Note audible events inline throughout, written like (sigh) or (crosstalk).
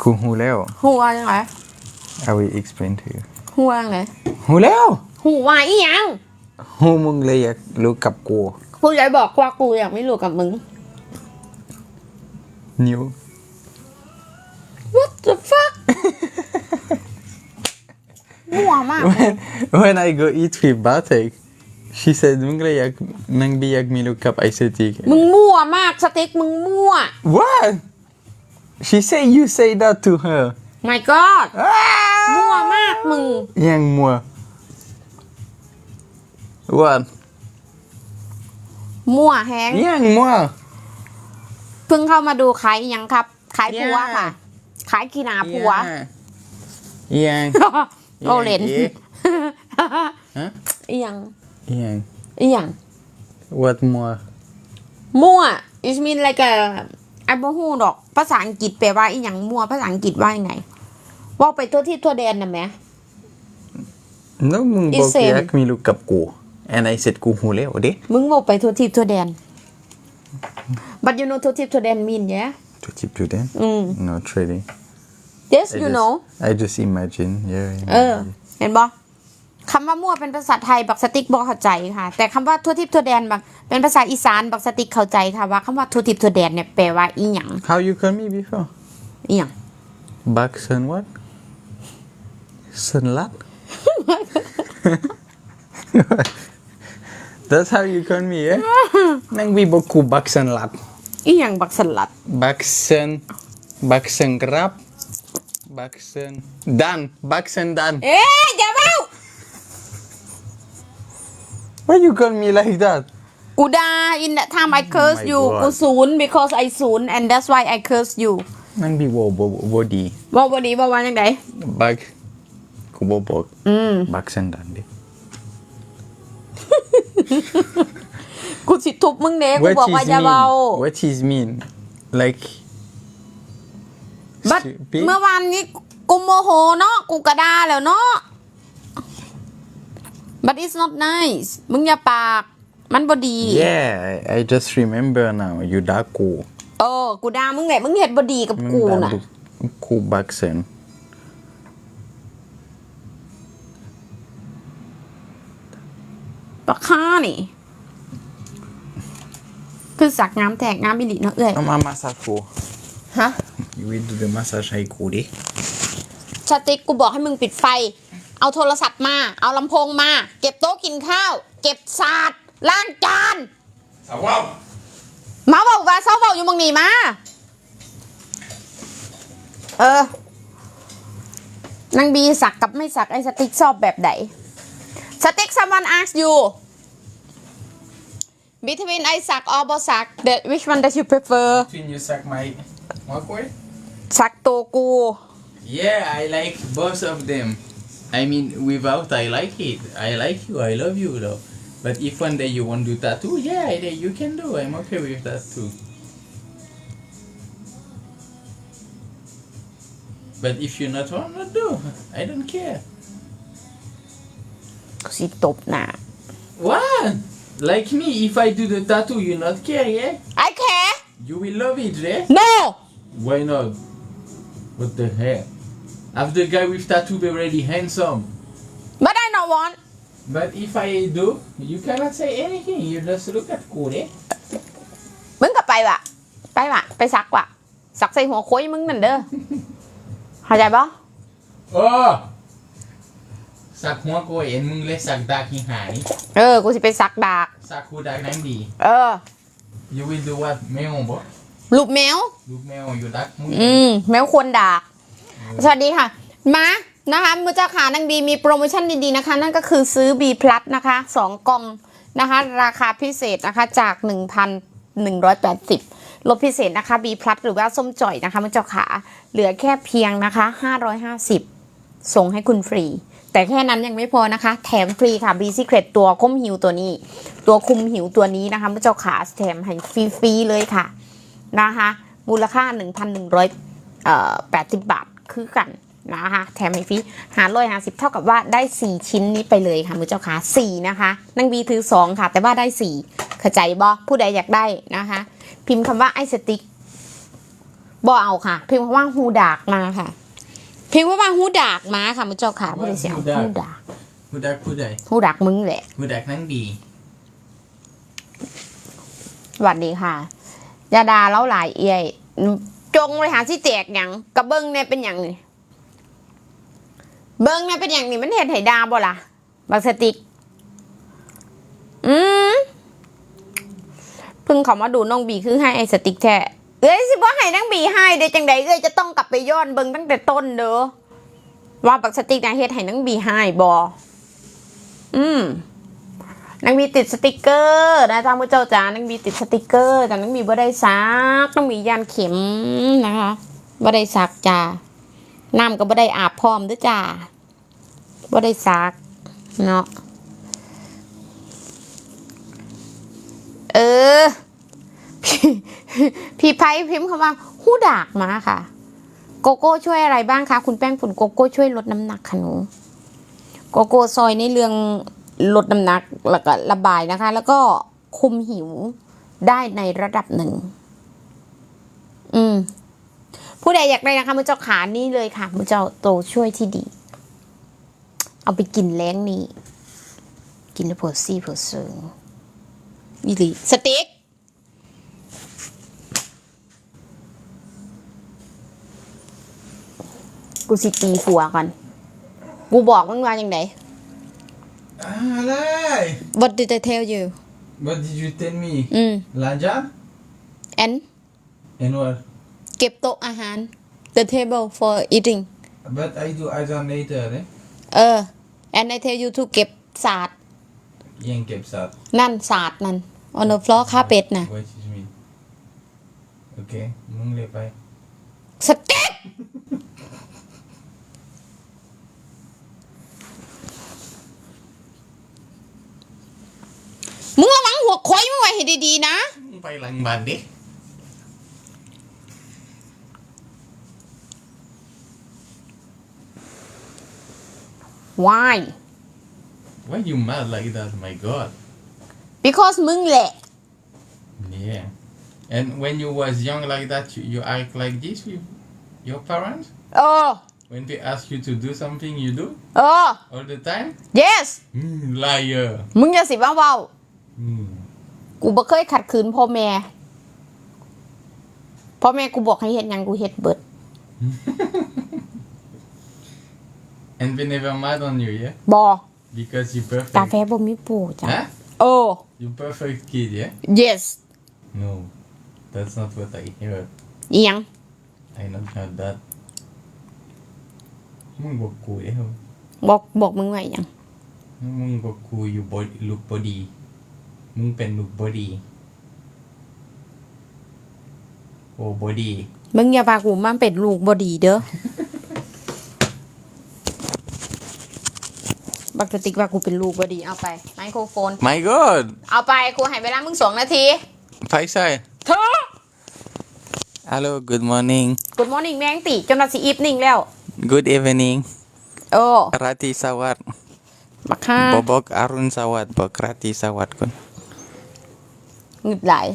กูหูแล้วหัวยังไง I will explain to you หัวยังไงหูแล้วหัวอีหยังหูมึงเลยอยากรู้กับกูผู้ใหญ่บอกว่ากูอยากไม่รู้กับมึง นิ้ว What the fuck มั่วมาก when when I go eat with Batek she said มึงเลยอยากนังบีอยากมีลูกกับไอเซติกมึงมั่วมากสติ๊กมึงมั่ว What she say you say that to her my god อ้ามั่วมากมึง ยังมัว What มั่วแฮงยังมัว เพิ่งเข้ามาดูขายอีหยังครับ ขายผัว Yeah. ค่ะ ขายกีนาผัว ยังโอเลนอีกฮะอีหยังยังอีหยัง What more มั่ว it mean like a ไอ้บ่ฮู้ดอก ภาษาอังกฤษแปลว่าอีหยังมั่วภาษาอังกฤษว่ายังไงว่าไปทั่วที่ทั่วแดนนะแหม่ No มึง It's บอก same. อยากมีลูกกับกู and I said กูหูแล้วเด้มึงบอกไปทั่วที่ทั่วแดน but you know ทั่วที่ทั่วแดน mean yeah to keep you then อืม not really yes I you just, know I just imagine yeah เออเห็นบ่ คำว่ามั่วเป็นภาษาไทยบักสติ๊กบอกเข้าใจค่ะ แต่คำว่าทั่วทิพย์ทั่วแดนบักเป็นภาษาอีสานบักสติ๊กเข้าใจค่ะว่าคำว่าทั่วทิพย์ทั่วแดนเนี่ยแปลว่าอีหยัง how you call me before อีหยัง back sun what sun lat that's how you call me yeah นั่งบีบอกกู back sun lat อีหยังบักสลัด back sun back sun grab back sun dan back sun dan เอ๊ะอย่าเบ้ why you call me like that กูด่า in that time I curse my you God กูศูนย์ because I ศูนย์ and that's why I curse you นั่งบีบอกบอกบอกดีว่าวันนี้ว่าวันยังไง back กูบอกบอกอืม back sun dan ดิ กูสิทุบมึงเด้กู What บอกว่า is อย่าเบา mean? What is mean? Like บัด stupid? เมื่อวานนี้กูโมโหเนาะกูกระด่าแล้วเนาะ but it's not nice มึงอย่าปาก มันบ่ดี Yeah, I, I just remember now. You da ku. เออ กูด่ามึงแหละมึงเห็ดบ่ดีกับกูน่ะ ku baksen. ปะค่านี่ คือสักงามแตกงามบิลิเนาะเอ้ย Mama massage ku. ฮะ You will do the massage ให้กูดิสติ๊กกูบอกให้มึงปิดไฟ เอาโทรศัพท์มา เอาลำโพงมา เก็บโต๊ะกินข้าว เก็บศาสตร์ล้างจาน Sawab. มาบอกว่าเศร้าบอกอยู่มึงนี่มา เออนางบีสักกับไม่สักไอ้สติ๊กชอบแบบไหนสติ๊ก someone ask you between ไอ้สัก or บ่สัก that which one does you prefer Between you suck my walkway? สักตัวกู Yeah, I like both of them. I mean, without I like it. I like you. I love you though. But if one day you want to do tattoo, yeah, you can do. I'm okay with that too. But if you not wanna do. I don't care. Cause it top now. What? Like me, if I do the tattoo, you not care, yeah? I care. You will love it, yeah? No! Why not? What the hell? Have the guy with tattoo be already handsome? but I don't want But if I do, you cannot say anything. You just look at cool, eh? มึงกลับไปวะไปวะไปสักวะสักใส่หัวโค้ยมึงนั่นเด้อ เข้าใจปะ Oh! สักหัวโกยเอ็นมึงเลยสักดากหิหายเออ กูสิไปสักดาก สักคูดากนั่งดี เออ You will do what? แมวบ่ลูกแมว ลูกแมวอยู่ดักมึงอืม แมวควรดาก สวัสดีค่ะ มานะคะมือเจ้าขานางบีมีโปรโมชั่นดีๆนะคะ นั่นก็คือซื้อ B plus นะคะสองกล่องนะคะ ราคาพิเศษนะคะจาก 1,180 ลดพิเศษนะคะ B plus หรือว่าส้มจ่อยนะคะมือเจ้าขาเหลือแค่เพียงนะคะ 550 ส่งให้คุณฟรี แต่แค่นั้นยังไม่พอนะคะ แถมฟรีค่ะ B Secret ตัวคุ้มหิวตัวนี้ ตัวคุมหิวตัวนี้นะคะมือเจ้าขาแถมให้ฟรีๆเลยค่ะนะคะ มูลค่า 1,100เอ่อ80 บาท คือกันนะคะแถมให้ฟรีหารร้อยหาสิบเท่ากับว่าได้ 4 ชิ้นนี้ไปเลยค่ะมือเจ้าขา4นะคะนางบีถือ 2 ค่ะ แต่ว่าได้ 4เข้าใจบอผู้ใดอยากได้นะคะ พิมพ์คำว่าไอสติ๊กบ่เอาค่ะ พิมพ์คำว่าฮูดากมาค่ะ พิมพ์คำว่าฮูดากมาค่ะมุเจ้าค่ะผู้ใดเสียงฮูดากฮูดากผู้ดักผู้ใดฮูดากมึงแหละผู้ดักนั่งดีสวัสดีค่ะยาดาเล่าหลายเอียยจ งเลยหาที่แจกหยังกระเบิ้งเนี่ยเป็นอย่างนี่เบิ้งเนี่ยเป็นอย่างนี่มันเห็นไห้ดาบ่ล่ะบักสติก อืมพิ่งเขามาดูน้องบีคือให้ไอสติกแท้เอ้ยสิบ่ให้น้องบีให้เดี๋ยวจังใดเอ้ยจะต้องกลับไปย้อนเบิ้งตั้งแต่ต้นเด้อว่าบักสติกนะเฮ็ดให้น้องบีให้บ่อืม นางมีติดสติกเกอร์นะจ๊ะมือเจ้าจ๋านางมีติดสติกเกอร์แต่นางมีบ่ได้ซักต้องมียานเข็มนะคะบ่ได้ซักจ้าน้ำก็บ่ได้อาบพร้อมด้วยจ้าบ่ได้ซักเนาะเออพี่พี่ไพ่พิมพ์คำว่าหู้ดากมาค่ะ โกโก้ช่วยอะไรบ้างคะ คุณแป้งฝุ่นโกโก้ช่วยลดน้ำหนักค่ะหนู โกโก้ซอยในเรื่อง ลดน้ำหนักแล้วก็ระบายนะคะ แล้วก็คุมหิวได้ในระดับหนึ่ง อืม ผู้ใดอยากได้นะคะมือเจ้าขานี่เลยค่ะมือเจ้าโตช่วยที่ดี เอาไปกินแล้งนี่กินแล้วเผือซี่เผือเซิงนี่ลีสเต็กกูสิตีฝัวก่อนกูบอกมึงว่าอย่างไง อะไร What did I tell you What did you tell me อืม Lanjang and and what เก็บโต๊ะอาหาร the table for eating but I do I done later เนี่ยเออ and I tell you to เก็บศาสตร์ยังเก็บสัตว์ นั่นศาสตร์นั่น on the floor carpet นะ What is mean โอเคมึงเลยไป ให้ดีๆนะ มึงไปหลังบ้านดิ why Why you mad like that my god because มึงแหละ Yeah. And when you was young like that, you, you act like this with your parents? เออ When they ask you to do something, you do เออ all the time? yes Mm, liar. มึงอย่าสิว่าเว้า Mm. กูบ่เคยขัดขืนพ่อแม่พ่อแม่กูบอกให้เฮ็ดหยังกูเฮ็ดเบิด And they never mad on you, yeah? บอ Because you perfect. กาแฟบ่มีปูจ้ะ Huh? โอ้ You perfect kid, yeah? yes No, that's not what I heard. อีหยัง I not heard that. มึงบอกกูเอ้าบอกบอกมึงไว้อีหยัง มึงบอกกูอยู่บอลูกบอดี มึงเป็นลูกบอดี โอ้บอดี มึงอย่าพากูมาเป็นลูกบ่ดีเด้อ บักสติกว่ากูเป็นลูกบ่ดีเอาไป ไมโครโฟน My God เอาไปกูให้เวลามึงสองนาทีไฟใส่เธอ Hello good morning Good morning แมงติจนนาทีอีฟนิ่งแล้ว Good evening โอ้ Rati Sawat บักฮ่า Bobok Arun Sawat Bok Rati Sawat kun หงึดไหลาย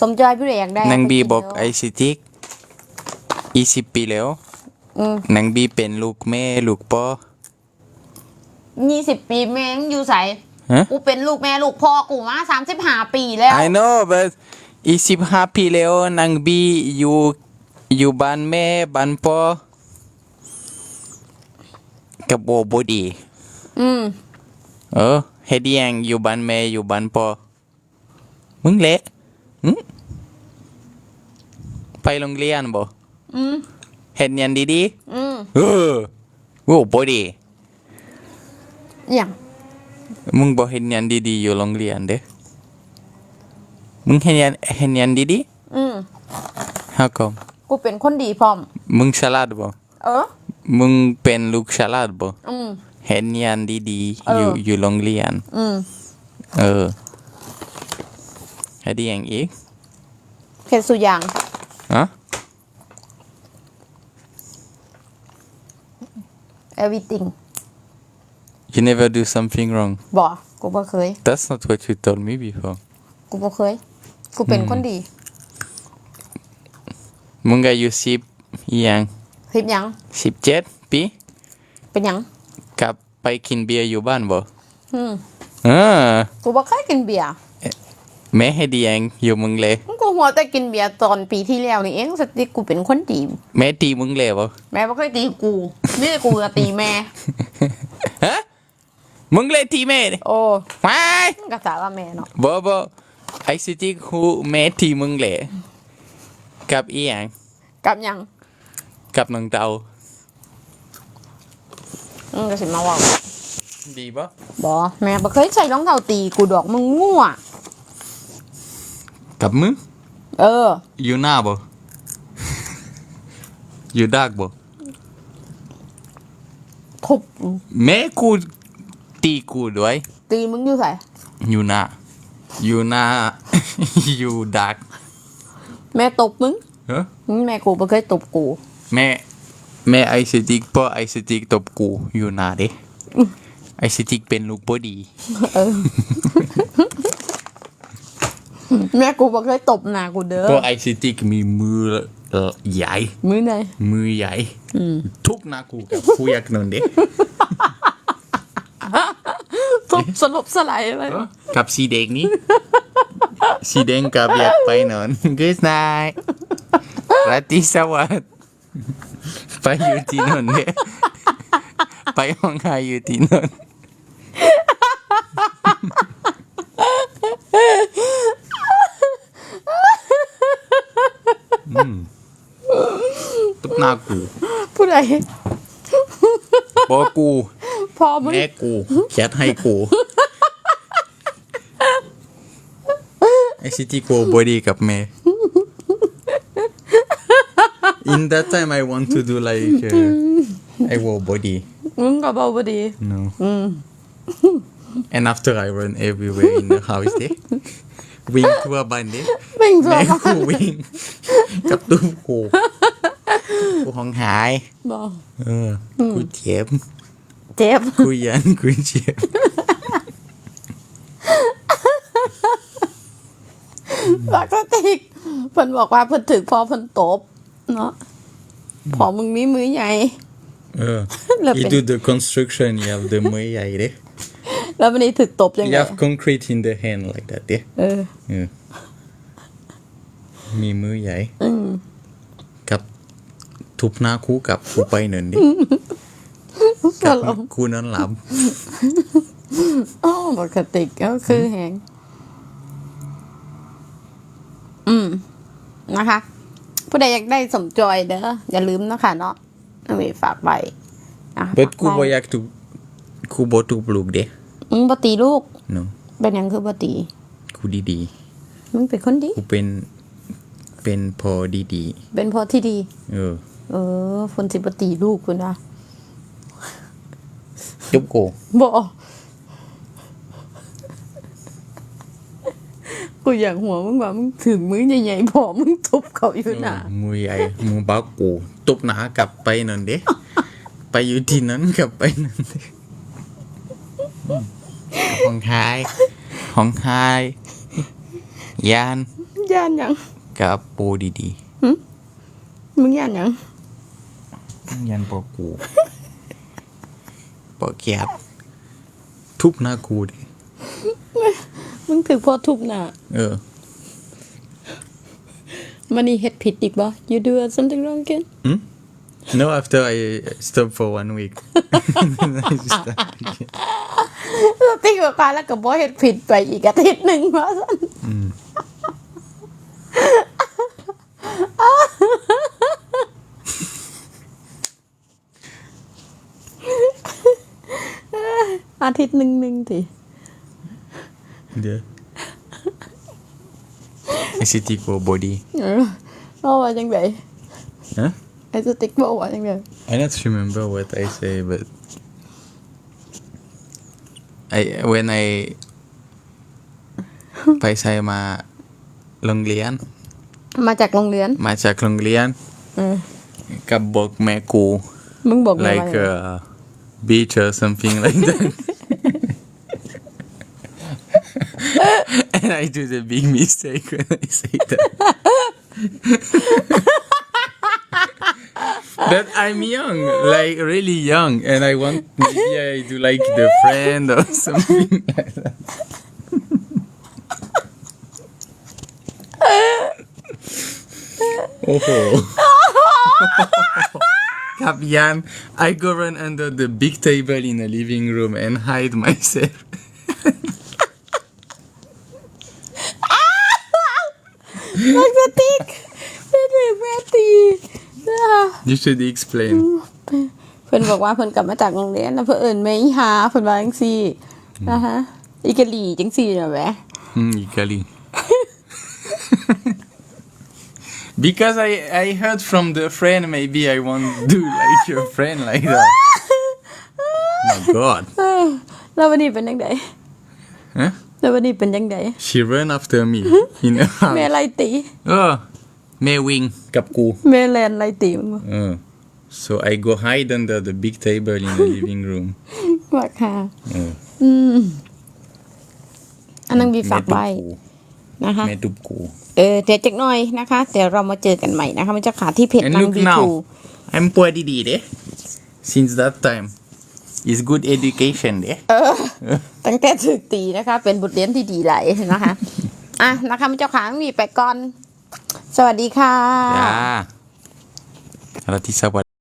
สมจอยพี่เรอยากได้นางบีไปนบอกเด้ไอซิติกอีสิบปีแล้วอืมนางบีเป็นลูกแม่ลูกพ่อยี่สิบปีแม่งอยู่ใสฮะ กูเป็นลูกแม่ลูกพ่อกูมาสามสิบห้าปีแล้ว I know but อีสิบห้าปีแล้วนางบีอยู่อยู่บ้านแม่บ้านพ่อกับโบบดี อืม เออ เฮ็ดหยังอยู่บ้านแม่อยู่บ้านพ่อมึงเละหึไปโรงเรียนบ่อืมเฮ็ดหยังดีอืมๆเออโอ้บ่ดีอย่างมึงบ่เฮ็ดหยังดีๆอยู่โรงเรียนเด้มึงเฮ็ดหยังเฮ็ดหยังดีอืมๆ How come กูเป็นคนดีพร้อม มึงฉลาดบ่เออ มึงเป็นลูกฉลาดบ่อืม เฮ็ดหยังดีเอๆออยู่อยู่โรงเรียน อืมเออเฮ็ดหยังอีกเห็นสุอย่างฮะ everything You never do something wrong บ่กูบ่เคย That's not what you told me before กูบ่เคย กูเป็นคนดี มึงก็อายุสิบอีหยังคลิปหยังสิบเจ็ดปี เป็นหยังกลับ ไปกินเบียร์อยู่บ้านบ่อืมเออกูบ่เคยกินเบียร์แม่ให้ดีเองอยู่มึงเลยกูหัวแต่กินเบียร์ตอนปีที่แล้วนี่เองสติกูเป็นคนดีแม่ตีมึงเลยบ่แม่บ่เคยตีกูนี่กูจะตีแม่ฮะมึงเลยตีแม่ดิโอ้ว้ายกระสาว่าแม่เนาะบ่บ่ไอซิตี้คูแม่ตีมึงเลยกับอีหยังกับหยังกับน้องเตา อืมก็สิมาเว่าดีบ่บ่แม่บ่เคยใส่รองเท้าตีกูดอกมึงมั่ว กับมึงเออ อยู่หน้าบ่ อยู่ดากบ่ทุบแม่กูตีกูด้วย ตีมึงอยู่ไสอยู่หน้า อยู่หน้า อยู่ดักแม่ตบมึงเฮ้ออืมแม่กูบ่เคยตบกู แม่ แม่ไอซิติกเพราะไอซิติกตบกูอยู่นาเด้ไอซิติกเป็นลูกบ่ดี แม่กูบ่เคยตบหน้ากูเด้อ เพราะไอซิติกมีมือเอ่อใหญ่ มือไหน มือใหญ่ทุบหนากูกับกูอยากนอนเด้ทุบสลบสลายเลยกับสีแดงนี้ สีแดงกับอยากไปนอน Good night ราตรีสวัสดิ์ ไปอยู่ที่นอนเด้ไปห้องหายอยู่ที่นอนอืมตุ๊บหน้ากูผู้ใดบอกกูพอมึงแม่กูแคทให้กูไอซิตี้กูบอดี้กับแม่ In that time I want to do like uh, I wore body มึงก็เบาบ่ดี no and after I run everywhere in the house เด้วิ่งทั่วบ้านเด้วิ่งทั่วแม่บ้ากูนวิ่งกับตู้กูกูห้องหายบ่เออกูเจ็บ เจ็บ กูยันกูเจ็บ ปกติเพิ่นบอกว่าเพิ่นถึกพอเพิ่นตบ เนาะพอมึงมีมือใหญ่ เออแล้ว you เป็น do the construction you have the มือใหญ่เด้แล้ววันนี้ถึกตบยัง You ไง have concrete in the hand like that เด้เออเออมีมือใหญ่กับทุบหน้าคู่กับกูไปหนึ่งดิสกับลบกูนอนหลับอ๋อปกติก็คือแหงอืมนะคะ ผู้ใดอยากได้สมจอยเด้ออย่าลืมนะคะเนาะเอาไว้ฝากไว้นะ but กูฝากบ่ไว้อยากทุบกูบ่ทุบลูกเด้มึงบ่ตีลูก no เป็นหยังคือบ่ตีกูดีมึงเป็นคนดี ๆกูเป็นเป็นพอดีเป็นพ่อที่ดี ๆเออเออคนสิบ่ตีลูกคุณนะจุบกูบ่ กูอยากหัวมึงว่ามึงถึงมือใหญ่ๆพอมึงทุบเขาอยู่น่ะมือใหญ่มือบ้ากูตบหน้ากลับไปนั่นเด้ไปอยู่ที่นั้นกลับไปนั่นเด้ห้องทายห้องทายยานย่านหยังกับปูดีมึงย่านหยังๆยันปอกูปอแกบทุบหน้ากูดิ มึงถึงพอทุบน่ะ เออ มันนี่เฮ็ดผิดอีกบ่ you do something wrong again no after I stop for one week I start again. สติกว่าแล้วก็บ่เฮ็ดผิดไปอีกอาทิตย์หนึงว่าซั่น อาทิตย์หนึงหนึงติ เดี๋ยวไอซิตี้กูบอดี้เออเอาว่าจังไดฮะไอ้สติ๊กบอกว่าจังได I don't remember what I say, but I when I ไปใส่มาโรงเรียน มาจากโรงเรียน มาจากโรงเรียนเออกับบอกแม่กูมึงบอกเลย like ว่า uh, beach or something like that and (laughs) I do the big mistake when I say that (laughs) But I'm young, like really young, and I want maybe I do like the friend or (laughs) something like that. oh. Kapian, I go run under the big table in the living room and hide myself. นักสติ๊กเป็นเด็กแม่ตีนะคะ You should explain. เพิ่นบอกว่าเพิ่นกลับมาจากโรงเรียนแล้วเพิ่นเอิ้นแม่อีหาเพิ่นว่าจังซี่นะคะอีกะหลี่จังซี่น่ะแหม Hmm, Ikali. because I, I heard from the friend, maybe I want to do like your friend like that. my god. เออแล้ววันนี้เป็นจังได Huh? แล้ววันนี้เป็นจังได She ran after me in a แม่ house. ไล่ตี Oh, แม่วิ่งกับกูแม่แลนไล่ตีมันบ่ Uh, so I go hide under the big table in the living room. ว่าค่ะเอออืม อันนั้นมีฝากไว้แม่ตุบนะคะกูแม่ตุบกู เออเดี๋ยวจักหน่อยนะคะเดี๋ยวเรามาเจอกันใหม่นะคะ มันจะขาที่เพจ And นาง look บีทู now. I'm poor didi de. Since that time. It's good education de. ตั้งแต่ถึกตีนะคะ เป็นบทเรียนที่ดีไหลายนะคะ อะนะคะมันเจ้าขามีไปก่อน สวัสดีค่ะ Ya. Rati sabar